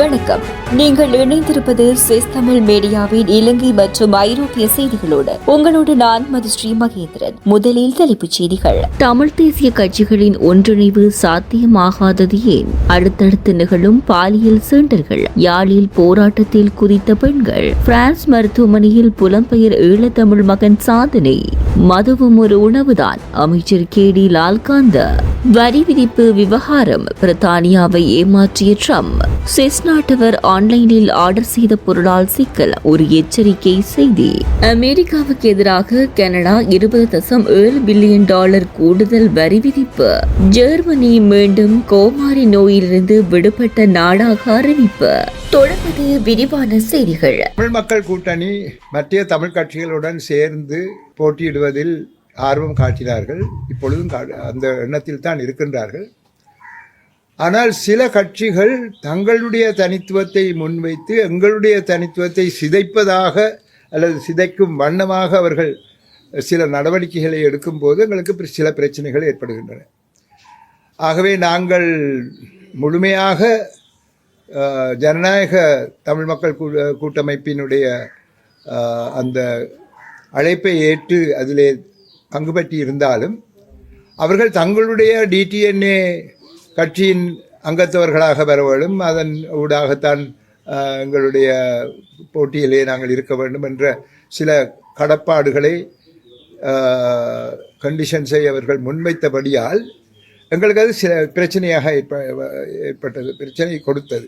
வணக்கம். நீங்கள் இணைந்திருப்பது சுவிஸ் தமிழ் மீடியாவின் இலங்கை மற்றும் ஐரோப்பிய செய்திகளோடு உங்களோடு நான் மதுஸ்ரீ மகேந்திரன். முதலில் தலைப்புச் செய்திகள். தமிழ் தேசிய கட்சிகளின் ஒன்றிணைவு சாத்தியமாகாதது ஏன்? அடுத்தடுத்து நிகழும் பாலியல் சீண்டல்கள் யாழில் போராட்டத்தில் குதித்த பெண்கள் பிரான்ஸ் மருத்துவமனையில் புலம்பெயர் ஈழத்தமிழ் மகன் சாதனை மதுவும் ஒரு உணவுதான் அமைச்சர் கே டி லால்காந்த. வரி விதிப்பு விவகாரம் பிரித்தானியாவை ஏமாற்றிய ட்ரம்ப். சுவிஸ் நாட்டவர் ஆன்லைனில் ஆர்டர் செய்த பொருளால் சிக்கல். ஒரு எச்சரிக்கை செய்தி. அமெரிக்காவுக்கு எதிராக கனடா இருபது தசம் ஏழு பில்லியன் டாலர் கூடுதல் வரி விதிப்பு. ஜெர்மனி மீண்டும் கோமாரி நோயிலிருந்து விடுபட்ட நாடாக அறிவிப்பு. தொடர்ந்து விரிவான செய்திகள். தமிழ் மக்கள் கூட்டணி மத்திய தமிழ் கட்சிகளுடன் சேர்ந்து போட்டியிடுவதில் ஆர்வம் காட்டினார்கள். இப்பொழுதும் கா- அந்த எண்ணத்தில் தான் இருக்கின்றார்கள். ஆனால் சில கட்சிகள் தங்களுடைய தனித்துவத்தை முன்வைத்து எங்களுடைய தனித்துவத்தை சிதைப்பதாக அல்லது சிதைக்கும் வண்ணமாக அவர்கள் சில நடவடிக்கைகளை எடுக்கும்போது எங்களுக்கு சில பிரச்சனைகள் ஏற்படுகின்றன. ஆகவே நாங்கள் முழுமையாக ஜனநாயக தமிழ் மக்கள் கூ- கூட்டமைப்பினுடைய அந்த அழைப்பை ஏற்று அதிலே பங்கு பற்றி இருந்தாலும் அவர்கள் தங்களுடைய டிடிஎன்ஏ கட்சியின் அங்கத்தவர்களாக வர வேண்டும். அதன் ஊடாகத்தான் எங்களுடைய போட்டியிலே நாங்கள் இருக்க வேண்டும் என்ற சில கடப்பாடுகளை கண்டிஷன்ஸை அவர்கள் முன்வைத்தபடியால் எங்களுக்கு அது சில பிரச்சனையாக ஏற்ப ஏற்பட்டது பிரச்சனை கொடுத்தது.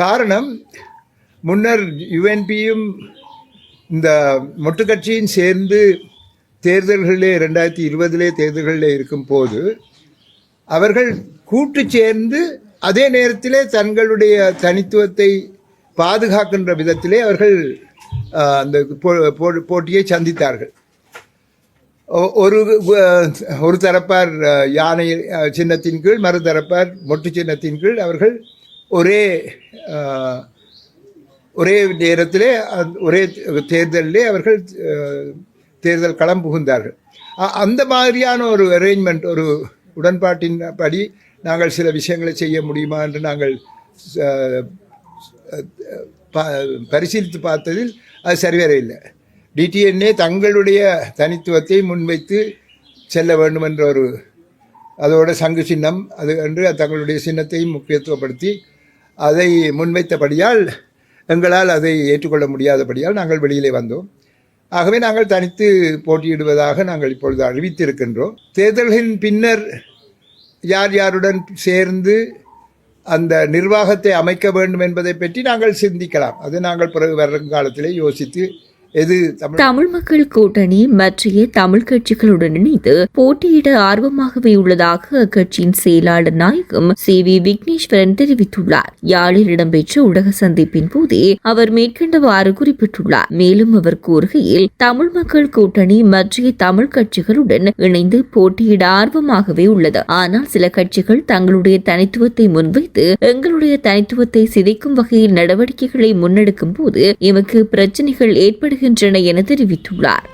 காரணம் முன்னர் யுஎன்பியும் இந்த மொட்டு கட்சியும் சேர்ந்து தேர்தல்களிலே ரெண்டாயிரத்தி இருபதிலே தேர்தல்களிலே இருக்கும்போது அவர்கள் கூட்டு சேர்ந்து அதே நேரத்திலே தங்களுடைய தனித்துவத்தை பாதுகாக்கின்ற விதத்திலே அவர்கள் அந்த போ- போ- போட்டியை சந்தித்தார்கள். ஒ- ஒரு ஒரு தரப்பார் யானை சின்னத்தின் கீழ் மறுதரப்பார் மொட்டு சின்னத்தின் கீழ் அவர்கள் ஒரே ஒரே நேரத்திலே ஒரே தேர்தலிலே அவர்கள் தேர்தல் களம் புகுந்தார்கள். அந்த மாதிரியான ஒரு அரேஞ்ச்மெண்ட் ஒரு உடன்பாட்டின் படி நாங்கள் சில விஷயங்களை செய்ய முடியுமா என்று நாங்கள் ப- பரிசீலித்து பார்த்ததில் அது சரிவர இல்லை. டிடிஎன்ஏ தங்களுடைய தனித்துவத்தை முன்வைத்து செல்ல வேண்டும் என்ற ஒரு அதோட சங்கு சின்னம் அது என்று தங்களுடைய சின்னத்தையும் முக்கியத்துவப்படுத்தி அதை முன்வைத்தபடியால் எங்களால் அதை ஏற்றுக்கொள்ள முடியாதபடியால் நாங்கள் வெளியிலே வந்தோம். ஆகவே நாங்கள் தனித்து போட்டியிடுவதாக நாங்கள் இப்பொழுது அறிவித்திருக்கின்றோம். தேர்தல்களின் பின்னர் யார் யாருடன் சேர்ந்து அந்த நிர்வாகத்தை அமைக்க வேண்டும் என்பதை பற்றி நாங்கள் சிந்திக்கலாம். அது நாங்கள் பிறகு வருங்காலத்திலே யோசித்து எது? தமிழ் மக்கள் கூட்டணி மற்றைய தமிழ் கட்சிகளுடன் இணைந்து போட்டியிட ஆர்வமாகவே உள்ளதாக அக்கட்சியின் செயலாளர் நாயகம் சி வி விக்னேஸ்வரன் தெரிவித்துள்ளார். யாழில் இடம்பெற்ற ஊடக சந்திப்பின் போதே அவர் மேற்கண்டவாறு குறிப்பிட்டுள்ளார். மேலும் அவர் கூறுகையில் தமிழ் மக்கள் கூட்டணி மற்றைய தமிழ் கட்சிகளுடன் இணைந்து போட்டியிட ஆர்வமாகவே உள்ளது. ஆனால் சில கட்சிகள் தங்களுடைய தனித்துவத்தை முன்வைத்து எங்களுடைய தனித்துவத்தை சிதைக்கும் வகையில் நடவடிக்கைகளை முன்னெடுக்கும் போது எமக்கு பிரச்சனைகள் வருகின்றன என தெரிவித்துள்ளார்.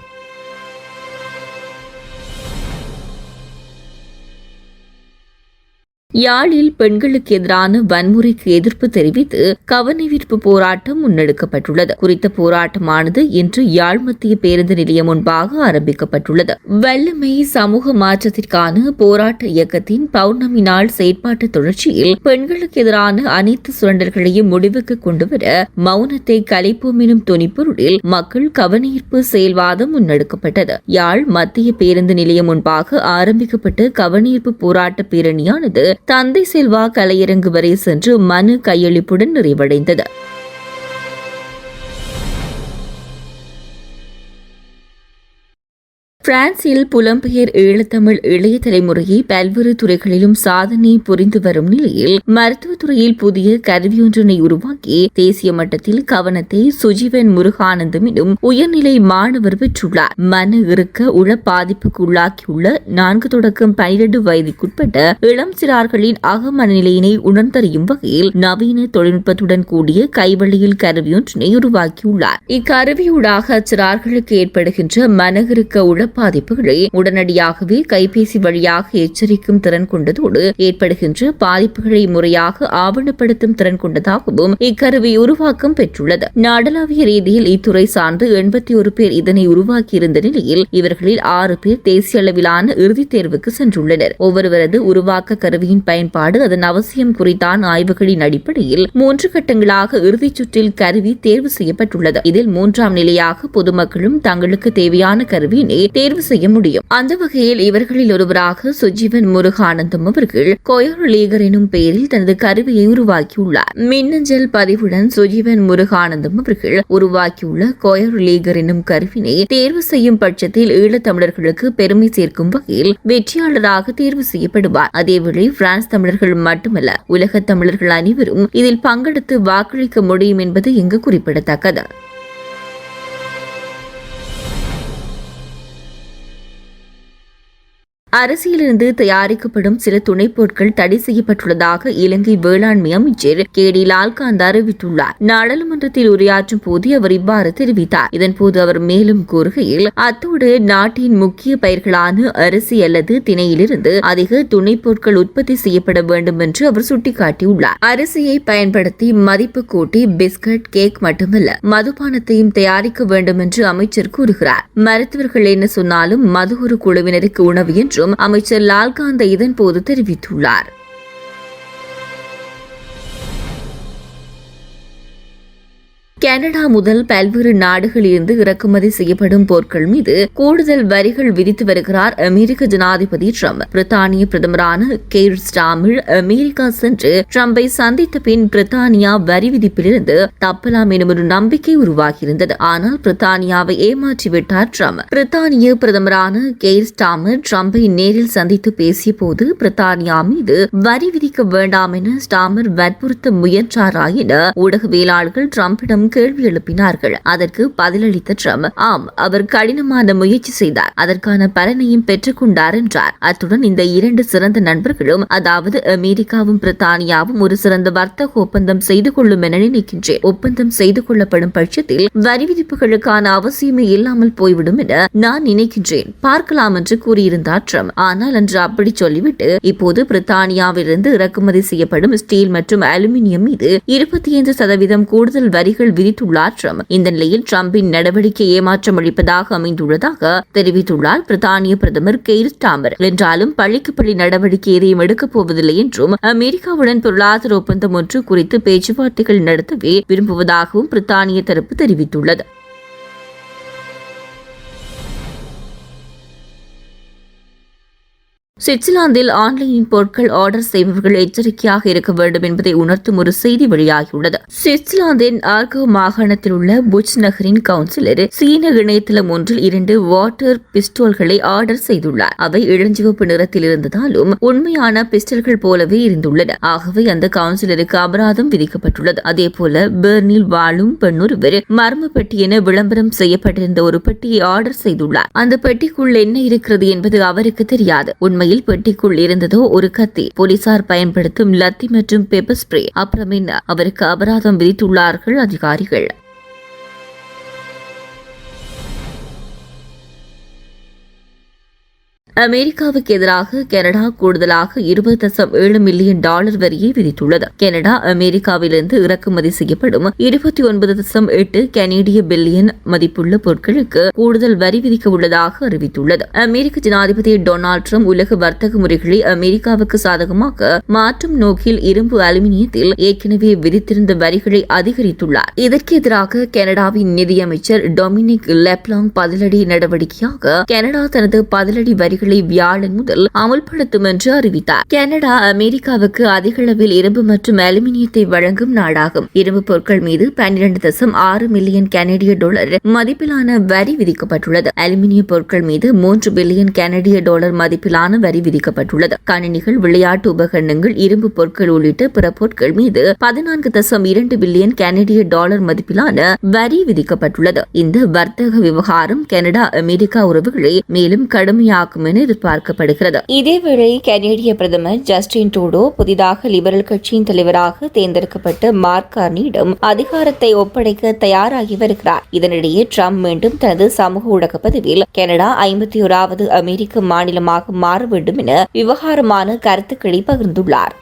யாழில் பெண்களுக்கு எதிரான வன்முறைக்கு எதிர்ப்பு தெரிவித்து கவனஈர்ப்பு போராட்டம் முன்னெடுக்கப்பட்டுள்ளது. குறித்த போராட்டமானது இன்று யாழ் மத்திய பேருந்து நிலையம் முன்பாக ஆரம்பிக்கப்பட்டுள்ளது. வல்லமை சமூக மாற்றத்திற்கான போராட்ட இயக்கத்தின் பௌர்ணமி நாள் செயற்பாட்டு தொடர்ச்சியில் பெண்களுக்கு எதிரான அனைத்து சுரண்டல்களையும் முடிவுக்கு கொண்டுவர மௌனத்தை கலைப்போம் எனும் துணிப்பொருளில் மக்கள் கவனஈர்ப்பு செயல்வாதம் முன்னெடுக்கப்பட்டது. யாழ் மத்திய பேருந்து நிலையம் முன்பாக ஆரம்பிக்கப்பட்ட கவனீர்ப்பு போராட்ட பேரணியானது தந்தை செல்வா கலையரங்கு வரை சென்று மனு கையளிப்புடன் நிறைவடைந்தது. பிரான்சில் புலம்பெயர் ஈழத்தமிழ் இளைய தலைமுறையை பல்வேறு துறைகளிலும் சாதனை புரிந்து வரும் நிலையில் மருத்துவத்துறையில் புதிய கருவியொன்றினை உருவாக்கி தேசிய மட்டத்தில் கவனத்தை சுஜீவன் முருகானந்தம் உயர்நிலை மாணவர் பெற்றுள்ளார். மன இறுக்க உள பாதிப்புக்கு உள்ளாக்கியுள்ள நான்கு தொடக்கம் பனிரெண்டு வயதுக்குட்பட்ட இளம் சிறார்களின் அக மனநிலையினை உணர்ந்தறியும் வகையில் நவீன தொழில்நுட்பத்துடன் கூடிய கைவழியில் கருவியொன்றினை உருவாக்கியுள்ளார். இக்கருவியூடாக சிறார்களுக்கு ஏற்படுகின்ற மனகிருக்க உழ பாதிப்புகளை உடனடியாகவே கைபேசி வழியாக எச்சரிக்கும் திறன் கொண்டதோடு ஏற்படுகின்ற பாதிப்புகளை முறையாக ஆவணப்படுத்தும் திறன் கொண்டதாகவும் இக்கருவி உருவாக்கம் பெற்றுள்ளது. நாடளாவிய ரீதியில் இத்துறை சார்ந்து எண்பத்தி ஒரு பேர் இதனை உருவாக்கியிருந்த நிலையில் இவர்களில் ஆறு பேர் தேசிய அளவிலான இறுதித் தேர்வுக்கு சென்றுள்ளனர். ஒவ்வொருவரது உருவாக்க கருவியின் பயன்பாடு அதன் அவசியம் குறித்தான் ஆய்வுகளின் அடிப்படையில் மூன்று கட்டங்களாக இறுதிச் சுற்றில் கருவி தேர்வு செய்யப்பட்டுள்ளது. இதில் மூன்றாம் நிலையாக பொதுமக்களும் தங்களுக்கு தேவையான கருவியினை தேர்வு செய்ய முடியும். அந்த வகையில் இவர்களில் ஒருவராக சுஜீவன் முருகானந்தம் அவர்கள் கொயர் லீகர் எனும் பெயரில் தனது கருவியை உருவாக்கியுள்ளார். மின்னஞ்சல் பதிவுடன் சுஜீவன் முருகானந்தம் அவர்கள் உருவாக்கியுள்ள கொயர் லீகர் எனும் கருவினை தேர்வு செய்யும் பட்சத்தில் ஈழத்தமிழர்களுக்கு பெருமை சேர்க்கும் வகையில் வெற்றியாளராக தேர்வு செய்யப்படுவார். அதேவேளை பிரான்ஸ் தமிழர்கள் மட்டுமல்ல உலக தமிழர்கள் அனைவரும் இதில் பங்கெடுத்து வாக்களிக்க முடியும் என்பது இங்கு குறிப்பிடத்தக்கது. அரிசியிலிருந்து தயாரிக்கப்படும் சில துணைப் பொருட்கள் தடை செய்யப்பட்டுள்ளதாக இலங்கை வேளாண்மை அமைச்சர் கே டி லால்காந்த் அறிவித்துள்ளார். நாடாளுமன்றத்தில் உரையாற்றும் போது அவர் இவ்வாறு தெரிவித்தார். இதன்போது அவர் மேலும் கூறுகையில் அத்தோடு நாட்டின் முக்கிய பயிர்களான அரிசி அல்லது திணையிலிருந்து அதிக துணைப் பொருட்கள் உற்பத்தி செய்யப்பட வேண்டும் என்று அவர் சுட்டிக்காட்டியுள்ளார். அரிசியை பயன்படுத்தி மதிப்பு கூட்டி பிஸ்கட் கேக் மட்டுமல்ல மதுபானத்தையும் தயாரிக்க வேண்டும் என்று அமைச்சர் கூறுகிறார். மருத்துவர்கள் என்ன சொன்னாலும் மது ஒரு குழுவினருக்கு உணவு என்றும் அமைச்சர் லால்காந்த இதன்போது தெரிவித்துள்ளார். கனடா முதல் பல்வேறு நாடுகளிலிருந்து இறக்குமதி செய்யப்படும் பொருட்கள் மீது கூடுதல் வரிகள் விதித்து வருகிறார் அமெரிக்க ஜனாதிபதி ட்ரம்ப். பிரித்தானிய பிரதமரான கேர் ஸ்டாமில் அமெரிக்கா சென்று ட்ரம்பை சந்தித்த பின் பிரித்தானியா வரி விதிப்பிலிருந்து தப்பலாம் எனும் ஒரு நம்பிக்கை உருவாகியிருந்தது. ஆனால் பிரித்தானியாவை ஏமாற்றிவிட்டார் ட்ரம்ப். பிரித்தானிய பிரதமரான கேர் ஸ்டாமர் ட்ரம்பை நேரில் சந்தித்து பேசிய போது பிரித்தானியா மீது வரி விதிக்க வேண்டாம் என ஸ்டாமர் வற்புறுத்த முயன்றாரா என ஊடகவியலாளர்கள் ட்ரம்பிடம் கேள்வி எழுப்பினார்கள். அதற்கு பதிலளித்த ட்ரம்ப் ஆம் அவர் கடினமான முயற்சி செய்தார். அதற்கான பலனையும் பெற்றுக்கொண்டார் என்றார். அத்துடன் இந்த இரண்டு சிறந்த நண்பர்களும் அதாவது அமெரிக்காவும் பிரித்தானியாவும் ஒரு சிறந்த வர்த்தக ஒப்பந்தம் செய்து கொள்ளும் என நினைக்கின்றேன். ஒப்பந்தம் செய்து கொள்ளப்படும் பட்சத்தில் வரி விதிப்புகளுக்கான அவசியமே இல்லாமல் போய்விடும் என நான் நினைக்கின்றேன். பார்க்கலாம் என்று கூறியிருந்தார் ட்ரம்ப் ஆனால் அன்று அப்படி சொல்லிவிட்டு இப்போது பிரித்தானியாவிலிருந்து இறக்குமதி செய்யப்படும் ஸ்டீல் மற்றும் அலுமினியம் மீது இருபத்தி ஐந்து சதவீதம் கூடுதல் வரிகள் விதித்துள்ளார் ட்ரம்ப். இந்த நிலையில் ட்ரம்பின் நடவடிக்கை ஏமாற்றம் அளிப்பதாக அமைந்துள்ளதாக தெரிவித்துள்ளார் பிரித்தானிய பிரதமர் கெய்ர் ஸ்டாமர். என்றாலும் பள்ளிக்கு பள்ளி நடவடிக்கை எதையும் எடுக்கப் போவதில்லை என்றும் அமெரிக்காவுடன் பொருளாதார ஒப்பந்தம் ஒன்று குறித்து பேச்சுவார்த்தைகள் நடத்தவே விரும்புவதாகவும் பிரித்தானிய தரப்பு தெரிவித்துள்ளது. சுவிட்சர்லாந்தில் ஆன்லைன் பொருட்கள் ஆர்டர் செய்பவர்கள் எச்சரிக்கையாக இருக்க வேண்டும் என்பதை உணர்த்தும் ஒரு செய்தி வெளியாகியுள்ளது. சுவிட்சர்லாந்தின் ஆர்கோ மாகாணத்தில் உள்ள புச் நகரின் கவுன்சிலர் சீன இணையதளம் ஒன்றில் இரண்டு வாட்டர் பிஸ்டோல்களை ஆர்டர் செய்துள்ளார். அவை இளஞ்சிவப்பு நிறத்தில் இருந்ததாலும் உண்மையான பிஸ்டல்கள் போலவே இருந்துள்ளன. ஆகவே அந்த கவுன்சிலருக்கு அபராதம் விதிக்கப்பட்டுள்ளது. அதேபோல பெர்னில் வாழும் பெண்ணொருவர் மர்ம பெட்டி என விளம்பரம் செய்யப்பட்டிருந்த ஒரு பெட்டியை ஆர்டர் செய்துள்ளார். அந்த பெட்டிக்குள் என்ன இருக்கிறது என்பது அவருக்கு தெரியாது. உண்மை கையில் பெட்டிக்குள் இருந்ததோ ஒரு கத்தி. போலீசார் பயன்படுத்தும் லத்தி மற்றும் பெப்பர் ஸ்ப்ரே. அப்புறம் அவருக்கு அபராதம் விதித்துள்ளார்கள் அதிகாரிகள். அமெரிக்காவுக்கு எதிராக கனடா கூடுதலாக இருபது தசம் ஏழு மில்லியன் டாலர் வரியை விதித்துள்ளது. கனடா அமெரிக்காவிலிருந்து இறக்குமதி செய்யப்படும் இருபத்தி ஒன்பது தசம் எட்டு கனேடிய பில்லியன் மதிப்புள்ள பொருட்களுக்கு கூடுதல் வரி விதிக்க உள்ளதாக அறிவித்துள்ளது. அமெரிக்க ஜனாதிபதி டொனால்ட் ட்ரம்ப் உலக வர்த்தக முறைகளை அமெரிக்காவுக்கு சாதகமாக மாற்றும் நோக்கில் இரும்பு அலுமினியத்தில் ஏற்கனவே விதித்திருந்த வரிகளை அதிகரித்துள்ளார். இதற்கு எதிராக கனடாவின் நிதியமைச்சர் டொமினிக் லெப்லாங் பதிலடி நடவடிக்கையாக கனடா தனது பதிலடி வரிகளை வியாழன் முதல் அமல்படுத்தும் என்று அறிவித்தார். கனடா அமெரிக்காவுக்கு அதிக அளவில் இரும்பு மற்றும் அலுமினியத்தை வழங்கும் நாடாகும். இரும்பு பொருட்கள் மீது பன்னிரண்டு தசம் ஆறு மில்லியன் கனடிய டாலர் மதிப்பிலான வரி விதிக்கப்பட்டுள்ளது. அலுமினிய பொருட்கள் மீது மூன்று பில்லியன் கனடிய டாலர் மதிப்பிலான வரி விதிக்கப்பட்டுள்ளது. கணினிகள் விளையாட்டு உபகரணங்கள் இரும்பு பொருட்கள் உள்ளிட்ட பிற பொருட்கள் மீது பதினான்கு தசம் இரண்டு பில்லியன் கனடிய டாலர் மதிப்பிலான வரி விதிக்கப்பட்டுள்ளது. இந்த வர்த்தக விவகாரம் கனடா அமெரிக்கா உறவுகளை மேலும் கடுமையாக்கும் என எதிர்பார்க்கப்படுகிறது. இதேவேளை கனேடிய பிரதமர் ஜஸ்டின் ட்ரூடோ புதிதாக லிபரல் கட்சியின் தலைவராக தேர்ந்தெடுக்கப்பட்ட மார்க் கார்னியிடம் அதிகாரத்தை ஒப்படைக்க தயாராகி வருகிறார். இதனிடையே ட்ரம்ப் மீண்டும் தனது சமூக ஊடக பதிவில் கனடா ஐம்பத்தி ஓராவது அமெரிக்க மாநிலமாக மாற வேண்டும் என விவகாரமான கருத்துக்களை பகிர்ந்துள்ளார்.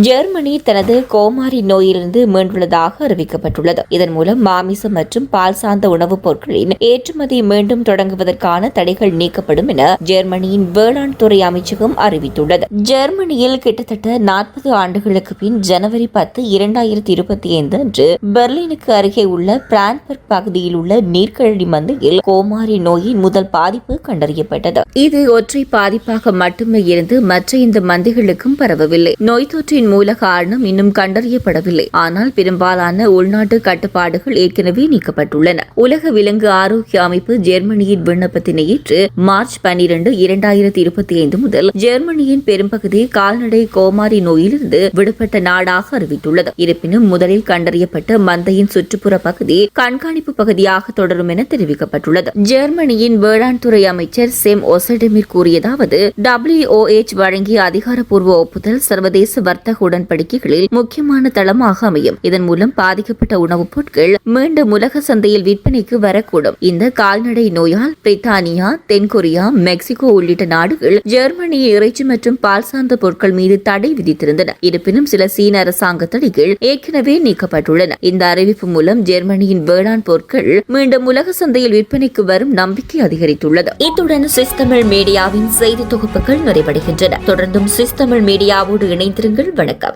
ஜெர்மனி தனது கோமாரி நோயிலிருந்து மீண்டுள்ளதாக அறிவிக்கப்பட்டுள்ளது. இதன் மூலம் மாமிசம் மற்றும் பால் சார்ந்த உணவுப் பொருட்களின் ஏற்றுமதி மீண்டும் தொடங்குவதற்கான தடைகள் நீக்கப்படும் என ஜெர்மனியின் வேளாண் துறை அமைச்சகம் அறிவித்துள்ளது. ஜெர்மனியில் கிட்டத்தட்ட நாற்பது ஆண்டுகளுக்கு பின் ஜனவரி பத்து இரண்டாயிரத்தி இருபத்தி ஐந்து அன்று பெர்லினுக்கு அருகே உள்ள பிரான்பர்க் பகுதியில் உள்ள நீர்க்கழி மந்தையில் கோமாரி நோயின் முதல் பாதிப்பு கண்டறியப்பட்டது. இது ஒற்றை பாதிப்பாக மட்டுமே இருந்து மற்ற இந்த மந்தைகளுக்கும் பரவவில்லை. நோய் தொற்றின் மூல காரணம் இன்னும் கண்டறியப்படவில்லை. ஆனால் பெரும்பாலான உள்நாட்டு கட்டுப்பாடுகள் ஏற்கனவே நீக்கப்பட்டுள்ளன. உலக விலங்கு ஆரோக்கிய அமைப்பு ஜெர்மனியின் விண்ணப்பத்தினை ஏற்று மார்ச் பனிரெண்டு இரண்டாயிரத்தி இருபத்தி ஐந்து முதல் ஜெர்மனியின் பெரும்பகுதி கால்நடை கோமாரி நோயிலிருந்து விடுபட்ட நாடாக அறிவித்துள்ளது. இருப்பினும் முதலில் கண்டறியப்பட்ட மந்தையின் சுற்றுப்புற பகுதி கண்காணிப்பு பகுதியாக தொடரும் என தெரிவிக்கப்பட்டுள்ளது. ஜெர்மனியின் வேளாண் துறை அமைச்சர் செம் ஒசடெமிர் கூறியதாவது டபிள்யூஓஎச் வழங்கிய அதிகாரப்பூர்வ ஒப்புதல் சர்வதேச வர்த்தக உடன்படிக்கைகளில் முக்கியமான தளமாக அமையும். இதன் மூலம் பாதிக்கப்பட்ட உணவுப் பொருட்கள் மீண்டும் உலக சந்தையில் விற்பனைக்கு வரக்கூடும். இந்த கால்நடை நோயால் பிரித்தானியா தென்கொரியா மெக்சிகோ உள்ளிட்ட நாடுகள் ஜெர்மனி இறைச்சி மற்றும் பால் சார்ந்த பொருட்கள் மீது தடை விதித்திருந்தன. இருப்பினும் சில சீன அரசாங்க தடைகள் ஏற்கனவே நீக்கப்பட்டுள்ளன. இந்த அறிவிப்பு மூலம் ஜெர்மனியின் வேளாண் பொருட்கள் மீண்டும் உலக சந்தையில் விற்பனைக்கு வரும் நம்பிக்கை அதிகரித்துள்ளது. இத்துடன் சுவிஸ் தமிழ் மீடியாவின் செய்தி தொகுப்புகள் நிறைவடைகின்றன. தொடர்ந்தும் சுவிஸ் தமிழ் மீடியாவோடு இணைந்திருங்கள். வணக்கம்.